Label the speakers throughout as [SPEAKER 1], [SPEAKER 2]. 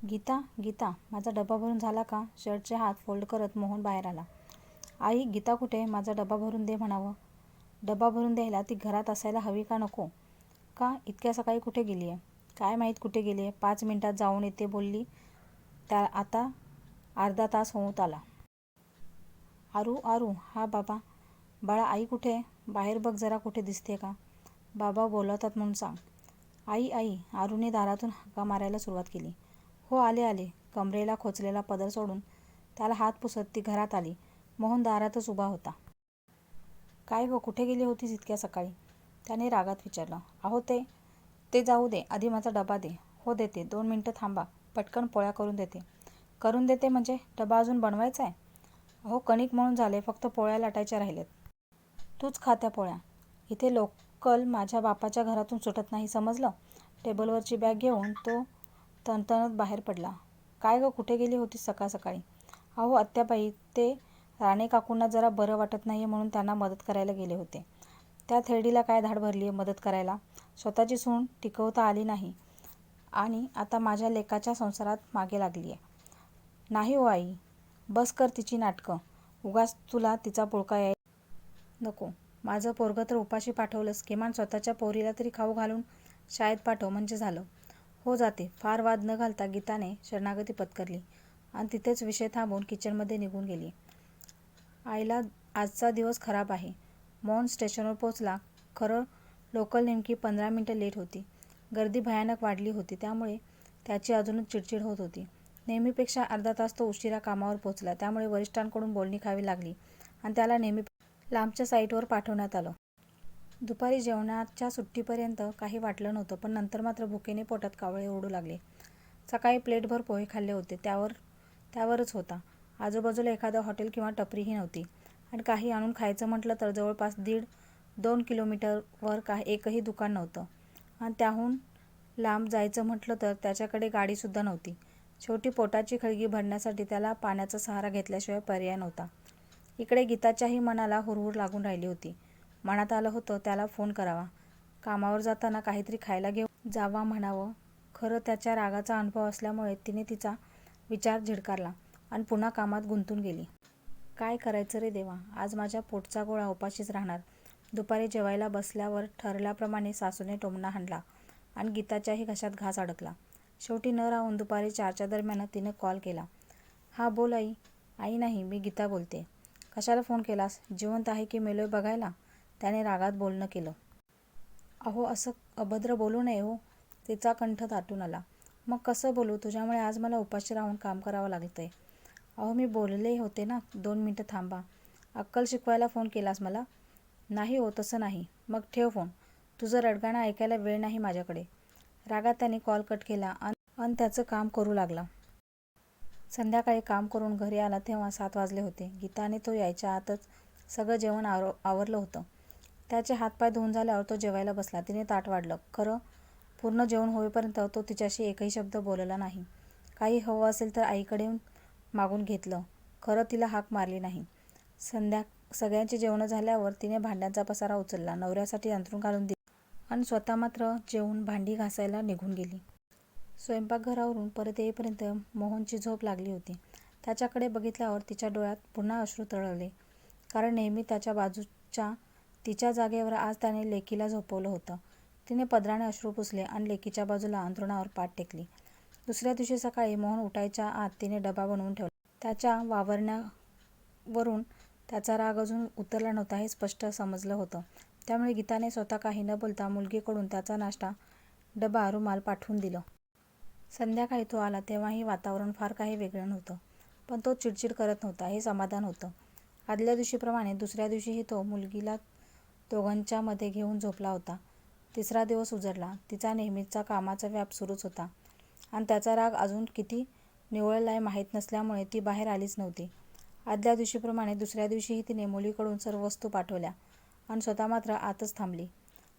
[SPEAKER 1] गीता गीता माझा डबा भरून झाला का? शर्टचे हात फोल्ड करत मोहन बाहेर आला. आई गीता कुठे? माझा डबा भरून दे म्हणावं. डबा भरून द्यायला ती घरात असायला हवी का नको? का इतक्या सकाळी कुठे गेली आहे काय माहीत कुठे गेली आहे पाच मिनटात जाऊन येते बोलली. त्या आता अर्धा तास होत आला. आरू आरू हा बाबा. बाळा आई कुठे? आहे बाहेर बघ जरा कुठे दिसते का? बाबा बोलवतात म्हणून सांग. आई आई आरूने दारातून हाका मारायला सुरुवात केली. हो आले आले. कमरेला खोचलेला पदर सोडून त्याला हात पुसत ती घरात आली. मोहन दारातच उभा होता. काय गं कुठे गेली होतीस इतक्या सकाळी? त्याने रागात विचारलं. अहो ते ते जाऊ दे. आधी माझा डबा दे. हो देते. दोन मिनटं थांबा. पटकन पोळ्या करून देते. करून देते म्हणजे? डबा अजून बनवायचा आहे? अहो कणिक म्हणून झाले. फक्त पोळ्या लाटायच्या राहिल्यात. तूच खात्या पोळ्या. इथे लोकल माझ्या बापाच्या घरातून सुटत नाही समजलं? टेबलवरची बॅग घेऊन तो तणतणत बाहेर पडला. काय गं कुठे गेली होतीस सकाळ सकाळी अहो आत्याबाई ते राणे काकूंना जरा बरं वाटत नाही आहे म्हणून त्यांना मदत करायला गेले होते. त्या थेरडीला काय धाड भरली आहे मदत करायला? स्वतःची सून टिकवता आली नाही. आणि आता माझ्या लेकाच्या संसारात मागे लागली आहे नाही हो आई. बस कर तिची नाटकं. उगाच तुला तिचा पुळका याय नको. माझं पोरगं तर उपाशी पाठवलंस. किमान स्वतःच्या पोरीला तरी खाऊ घालून शाळेत पाठव म्हणजे झालं. हो जाते. फार वाद न घालता गीताने शरणागती पत्करली आणि तिथेच विषय थांबवून किचनमध्ये निघून गेली. आईला आजचा दिवस खराब आहे. मौन स्टेशनवर पोचला खरं लोकल नेमकी पंधरा मिनटं लेट होती. गर्दी भयानक वाढली होती. त्यामुळे त्याची अजूनच चिडचिड होत होती. नेहमीपेक्षा अर्धा तास तो उशिरा कामावर पोचला त्यामुळे वरिष्ठांकडून बोलणी खावी लागली आणि त्याला नेहमी लांबच्या साईटवर पाठवण्यात आलं. दुपारी जेवणाच्या सुट्टीपर्यंत काही वाटलं नव्हतं पण नंतर मात्र भुकेने पोटात कावळे ओढू लागले. सकाळी प्लेटभर पोहे खाल्ले होते. त्यावर त्यावरच होता. आजूबाजूला एखादं हॉटेल किंवा टपरीही नव्हती. आणि काही आणून खायचं म्हटलं तर जवळपास दीड दोन किलोमीटरवर का एकही दुकान नव्हतं. आणि त्याहून लांब जायचं म्हटलं तर त्याच्याकडे गाडीसुद्धा नव्हती. शेवटी पोटाची खळगी भरण्यासाठी त्याला पाण्याचा सहारा घेतल्याशिवाय पर्याय नव्हता. इकडे गीताच्याही मनाला हुरहुर लागून राहिली होती. मनात आलं होतं त्याला फोन करावा. कामावर जाताना काहीतरी खायला घेऊन जावा म्हणावं. खरं त्याच्या रागाचा अनुभव असल्यामुळे तिने तिचा विचार झिडकारला आणि पुन्हा कामात गुंतून गेली. काय करायचं रे देवा? आज माझ्या पोटचा गोळा उपाशीच राहणार. दुपारी जेवायला बसल्यावर ठरल्याप्रमाणे सासूने टोमणा हाणला आणि गीताच्याही घशात घास अडकला. शेवटी न राहून दुपारी चारच्या दरम्यान तिनं कॉल केला. हा बोल आई. आई नाही मी गीता बोलते. कशाला फोन केलास? जिवंत आहे की मेलोय बघायला? त्याने रागात बोलणं केलं. अहो असं अभद्र बोलू नये हो. तिचा कंठ दाटून आला. मग कसं बोलू? तुझ्यामुळे आज मला उपाशी राहून काम करावं लागतंय. अहो मी बोलले होते ना. दोन मिनटं थांबा. अक्कल शिकवायला फोन केलास मला? नाही हो तसं नाही. मग ठेव फोन. तुझं रडगाणं ऐकायला वेळ नाही माझ्याकडे. रागात त्याने कॉल कट केला आणि त्याचं काम करू लागला. संध्याकाळी काम करून घरी आला तेव्हा सात वाजले होते. गीताने तो यायच्या आतच सगळं जेवण आवर आवरलं होतं. त्याचे हातपाय धुवून झाल्यावर तो जेवायला बसला. तिने ताट वाढलं. खरं? पूर्ण जेवण होईपर्यंत तो तिच्याशी एकही शब्द बोलला नाही. काही हवं असेल तर आईकडे मागून घेतलं. खरं तिला हाक मारली नाही. संध्या सगळ्यांची जेवणं झाल्यावर तिने भांड्यांचा पसारा उचलला. नवऱ्यासाठी अंथरून घालून दिली आणि स्वतः मात्र जेवून भांडी घासायला निघून गेली. स्वयंपाकघरावरून परत येईपर्यंत मोहनची झोप लागली होती. त्याच्याकडे बघितल्यावर तिच्या डोळ्यात पुन्हा अश्रू तळवले कारण नेहमी त्याच्या बाजूच्या तिच्या जागेवर आज त्याने लेकीला झोपवलं होतं. तिने पदराने अश्रू पुसले आणि लेकीच्या बाजूला अंथरुणावर पाठ टेकली. दुसऱ्या दिवशी सकाळी मोहन उठायच्या आत तिने डबा बनवून ठेवला. त्याच्या वावरण्यावरून त्याचा राग अजून उतरला नव्हता हे स्पष्ट समजलं होतं. त्यामुळे गीताने स्वतः काही न बोलता मुलगीकडून त्याचा नाश्ता डबा रुमाल पाठवून दिलं. संध्याकाळी तो आला तेव्हाही वातावरण फार काही वेगळं नव्हतं. पण तो चिडचिड करत नव्हता हे समाधान होतं. आदल्या दिवशीप्रमाणे दुसऱ्या दिवशीही तो मुलगीला दोघांच्यामध्ये घेऊन झोपला होता. तिसरा दिवस उजडला तिचा नेहमीचा कामाचा व्याप सुरूच होता. आणि त्याचा राग अजून किती निवळलाय माहीत नसल्यामुळे ती बाहेर आलीच नव्हती. आदल्या दिवशीप्रमाणे दुसऱ्या दिवशीही तिने मुलीकडून सर्व वस्तू पाठवल्या आणि स्वतः मात्र आतच थांबली.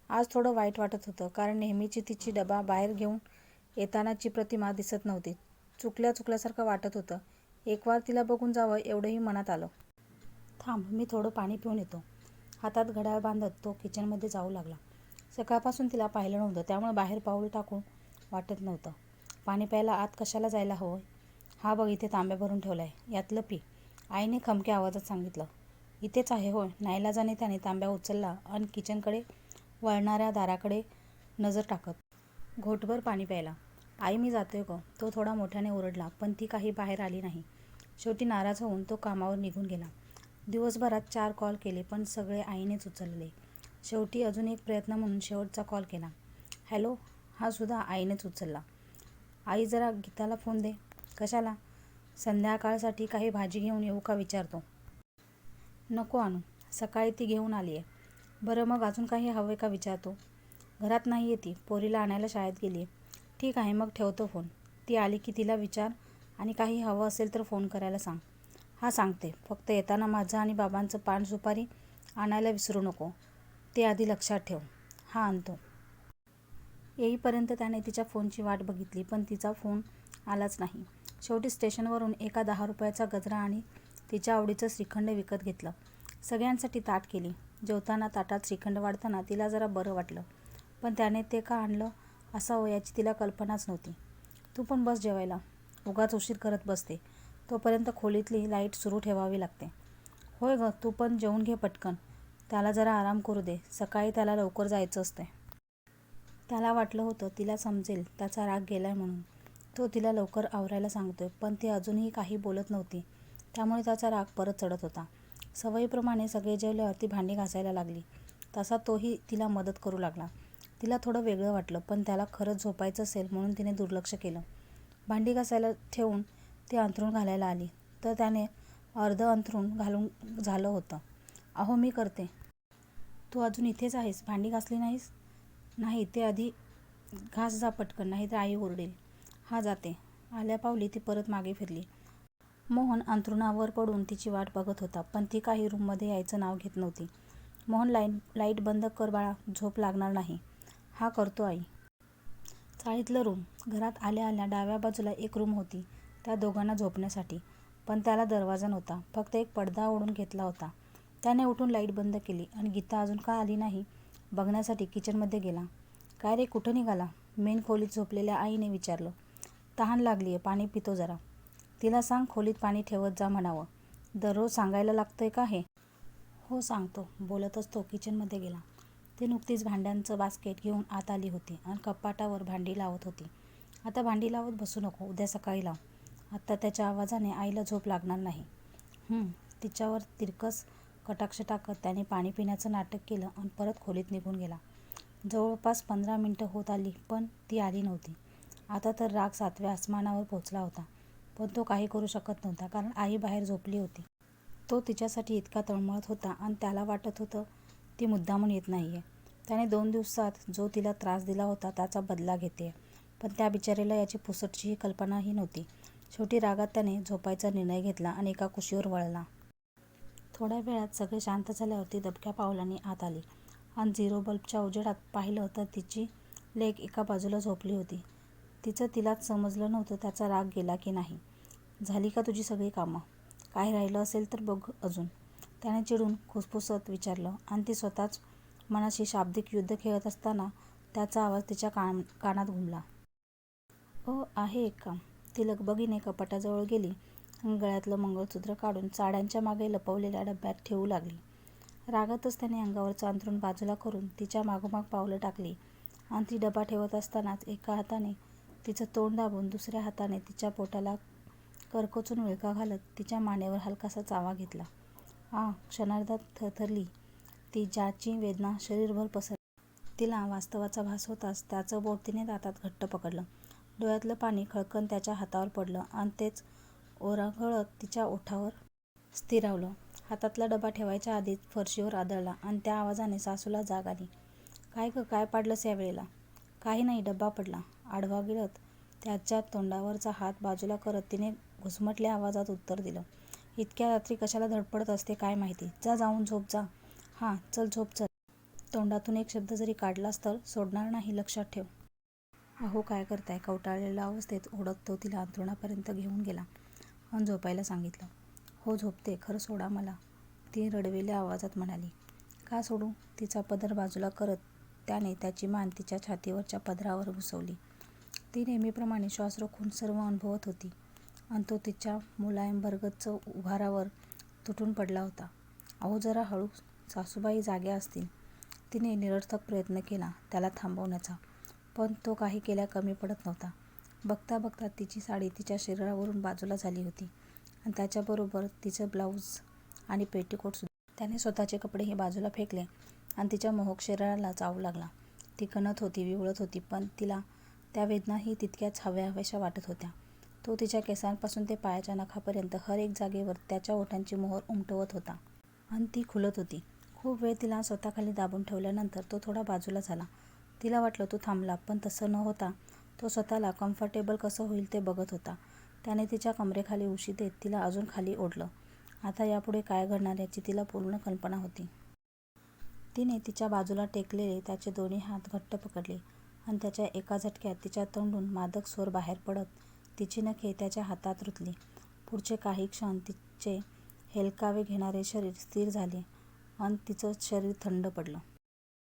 [SPEAKER 1] आज थोडं वाईट वाटत होतं कारण नेहमीची तिची डबा बाहेर घेऊन येतानाची प्रतिमा दिसत नव्हती. चुकल्या चुकल्यासारखं वाटत होतं. एक वार तिला बघून जावं एवढंही मनात आलं. थांब मी थोडं पाणी पिऊन येतो. हातात घड्याळ बांधत तो किचनमध्ये जाऊ लागला. सकाळपासून तिला पाहिलं नव्हतं त्यामुळे बाहेर पाऊल टाकून वाटत नव्हतं. पाणी प्यायला आत कशाला जायला हवं? हा बघ इथे तांब्या भरून ठेवला आहे यातलं पी. आईने खमक्या आवाजात सांगितलं. इथेच आहे होय. नाईलाजाने त्याने तांब्या उचलला आणि किचनकडे वळणाऱ्या दाराकडे नजर टाकत घोटभर पाणी प्यायला. आई मी जातोय गं. तो थोडा मोठ्याने ओरडला पण ती काही बाहेर आली नाही. शेवटी नाराज होऊन तो कामावर निघून गेला. दिवसभरात चार कॉल केले पण सगळे आईनेच उचलले. शेवटी अजून एक प्रयत्न म्हणून शेवटचा कॉल केला. हॅलो हा सुद्धा आईनेच उचलला. आई जरा गीताला फोन दे. कशाला? संध्याकाळसाठी काही भाजी घेऊन येऊ का विचारतो. नको आणू. सकाळी ती घेऊन आली आहे बरं मग अजून काही हवं का विचारतो. घरात नाही आहे ती. पोरीला आणायला शाळेत गेली आहे ठीक आहे मग ठेवतो फोन. ती आली की तिला विचार आणि काही हवं असेल तर फोन करायला सांग. हा सांगते. फक्त येताना माझं आणि बाबांचं पान सुपारी आणायला विसरू नको. ते आधी लक्षात ठेव. हा आणतो. येईपर्यंत त्याने तिच्या फोनची वाट बघितली पण तिचा फोन आलाच नाही. शेवटी स्टेशनवरून एका दहा रुपयाचा गजरा आणि तिच्या आवडीचं श्रीखंड विकत घेतलं. सगळ्यांसाठी ताट केली. जेवताना ताटात श्रीखंड वाढताना तिला जरा बरं वाटलं. पण त्याने ते का आणलं असावं याची तिला कल्पनाच नव्हती. तू पण बस जेवायला. उगाच उशीर करत बसते. तोपर्यंत खोलीतली लाइट सुरू ठेवावी लागते. होय ग तू पण जेवून घे पटकन. त्याला जरा आराम करू दे. सकाळी त्याला लवकर जायचं असते त्याला वाटलं होतं तिला समजेल त्याचा राग गेलाय म्हणून. तो तिला लवकर आवरायला सांगतोय पण ती अजूनही काही बोलत नव्हती. त्यामुळे त्याचा राग परत चढत होता. सवयीप्रमाणे सगळे जेवल्यावर ती भांडी घासायला लागली. तसा तोही तिला मदत करू लागला. तिला थोडं वेगळं वाटलं पण त्याला खरंच झोपायचं असेल म्हणून तिने दुर्लक्ष केलं. भांडी घासायला ठेवून ती अंथरूण घालायला आली. तर त्याने अर्ध अंथरूण घालून झालं होतं. अहो मी करते. तू अजून इथेच आहेस? भांडी घासली नाहीस? नाही ते आधी घास जा पटकन नाही तर आई ओरडेल. हा जाते. आल्या पावली ती परत मागे फिरली. मोहन अंथरुणावर पडून तिची वाट बघत होता पण ती काही रूममध्ये यायचं नाव घेत नव्हती. मोहन लाईन लाइट बंद कर बाळा झोप लागणार नाही. हा करतो आई. चाळीतलं रूम. घरात आल्या आल्या डाव्या बाजूला एक रूम होती. त्या दोघांना झोपण्यासाठी. पण त्याला दरवाजा नव्हता. फक्त एक पडदा ओढून घेतला होता. त्याने उठून लाइट बंद केली आणि गीता अजून का आली नाही? बघण्यासाठी किचनमध्ये गेला. काय रे कुठं निघाला? मेन खोलीत झोपलेल्या आईने विचारलं. तहान लागली आहे पाणी पितो जरा. तिला सांग खोलीत पाणी ठेवत जा म्हणावं. दररोज सांगायला लागतंय का हे? हो सांगतो. बोलतच तो किचनमध्ये गेला. ती नुकतीच भांड्यांचं बास्केट घेऊन आत आली होती आणि कपाटावर भांडी लावत होती. आता भांडी लावत बसू नको. उद्या सकाळी लाव. आत्ता त्याच्या आवाजाने आईला झोप लागणार नाही. तिच्यावर तिरकस कटाक्ष टाकत त्याने पाणी पिण्याचं नाटक केलं आणि परत खोलीत निघून गेला. जवळपास पंधरा मिनटं होत आली पण ती आली नव्हती. आता तर राग सातव्या आसमानावर पोचला होता पण तो काही करू शकत नव्हता कारण आई बाहेर झोपली होती. तो तिच्यासाठी इतका तळमळत होता आणि त्याला वाटत होतं ती मुद्दामून येत नाही आहे त्याने दोन दिवसात जो तिला त्रास दिला होता त्याचा बदला घेते पण त्या बिचारीला याची पुसटचीही कल्पनाही नव्हती. शेवटी रागात त्याने झोपायचा निर्णय घेतला आणि एका कुशीवर वळला. थोड्या वेळात सगळे शांत झाल्यावर ती दबक्या पावलांनी आत आली. आणि झिरो बल्बच्या उजेडात पाहिलं तर तिची लेक एका बाजूला झोपली होती. तिचं तिलाच समजलं नव्हतं त्याचा राग गेला की नाही. झाली का तुझी सगळी कामं? काय राहिलं असेल तर बघ अजून. त्याने चिडून खुसफुसत विचारलं. आणि ती स्वतःच मनाशी शाब्दिक युद्ध खेळत असताना त्याचा आवाज तिच्या कान कानात घुमला. ओ आहे एक काम. ती लगबगीने कपाटाजवळ गेली. आणि गळ्यातलं मंगळसूत्र काढून चाड्यांच्या मागे लपवलेल्या डब्यात ठेवू लागली. रागातच त्याने अंगावरचं अंथरूण बाजूला करून तिच्या मागोमाग पावलं टाकली. आणि ती डबा ठेवत असतानाच एका हाताने तिचं तोंड दाबून दुसऱ्या हाताने तिच्या पोटाला करकोचून विळखा घालत तिच्या मानेवर हलकासा चावा घेतला. आ क्षणार्धात थरथरली. ती ज्याची वेदना शरीरभर पसरली. तिला वास्तवाचा भास होताच त्याचं बोट तिने दातात घट्ट पकडलं. डोळ्यातलं पाणी खळकन त्याच्या हातावर पडलं आणि तेच ओरांगळत तिच्या ओठावर स्थिरावलं. हातातला डबा ठेवायच्या आधीच फरशीवर आदळला आणि त्या आवाजाने सासूला जाग आली. काय ग काय पाडलंस या वेळेला? काही नाही डब्बा पडला. आडवा गिळत त्याच्या तोंडावरचा हात बाजूला करत तिने घुसमटल्या आवाजात उत्तर दिलं. इतक्या रात्री कशाला धडपडत असते काय माहिती? जा जाऊन झोप जा. हां चल झोप चल. तोंडातून एक शब्द जरी काढलास तर सोडणार नाही लक्षात ठेव. अहो काय करताय? कवटाळलेल्या अवस्थेत ओढत तो तिला अंथरुणापर्यंत घेऊन गेला. आणि झोपायला सांगितलं. हो झोपते. खरं सोडा मला. ती रडवेल्या आवाजात म्हणाली. का सोडू? तिचा पदर बाजूला करत त्याने त्याची मान तिच्या छातीवरच्या पदरावर घुसवली ती नेहमीप्रमाणे श्वास रोखून सर्व अनुभवत होती. आणि तो तिच्या मुलायम उभारावर तुटून पडला होता. "अहो जरा हळू. सासूबाई जाग्या असतील. " तिने निरर्थक प्रयत्न केला त्याला थांबवण्याचा, पण तो काही केल्या कमी पडत नव्हता. बघता बघता तिची साडी तिच्या शरीरावरून बाजूला झाली होती आणि त्याच्याबरोबर तिचं ब्लाऊज आणि पेटीकोटसुद्धा त्याने स्वतःचे कपडेही बाजूला फेकले आणि तिच्या मोहक शरीराला चावू लागला. ती कणत होती, विवळत होती, पण तिला त्या वेदनाही तितक्याच हव्याहव्याशा वाटत होत्या. तो तिच्या केसांपासून ते पायाच्या नखापर्यंत हर एक जागेवर त्याच्या ओठांची मोहर उमटवत होता. आणि ती खुलत होती. खूप वेळ तिला स्वतःखाली दाबून ठेवल्यानंतर तो थोडा बाजूला झाला. तिला वाटलं तो थांबला, पण तसं न होता तो स्वतःला कम्फर्टेबल कसं होईल ते बघत होता. त्याने तिच्या कमरेखाली उशी देत तिला अजून खाली ओढलं. आता यापुढे काय घडणार याची तिला पूर्ण कल्पना होती. तिने तिच्या बाजूला टेकलेले त्याचे दोन्ही हात घट्ट पकडले आणि त्याच्या एका झटक्यात तिच्या तोंडून मादक स्वर बाहेर पडत तिची नखे त्याच्या हातात रुतली. पुढचे काही क्षण तिचे हेलकावे घेणारे शरीर स्थिर झाले आणि तिचं शरीर थंड पडलं.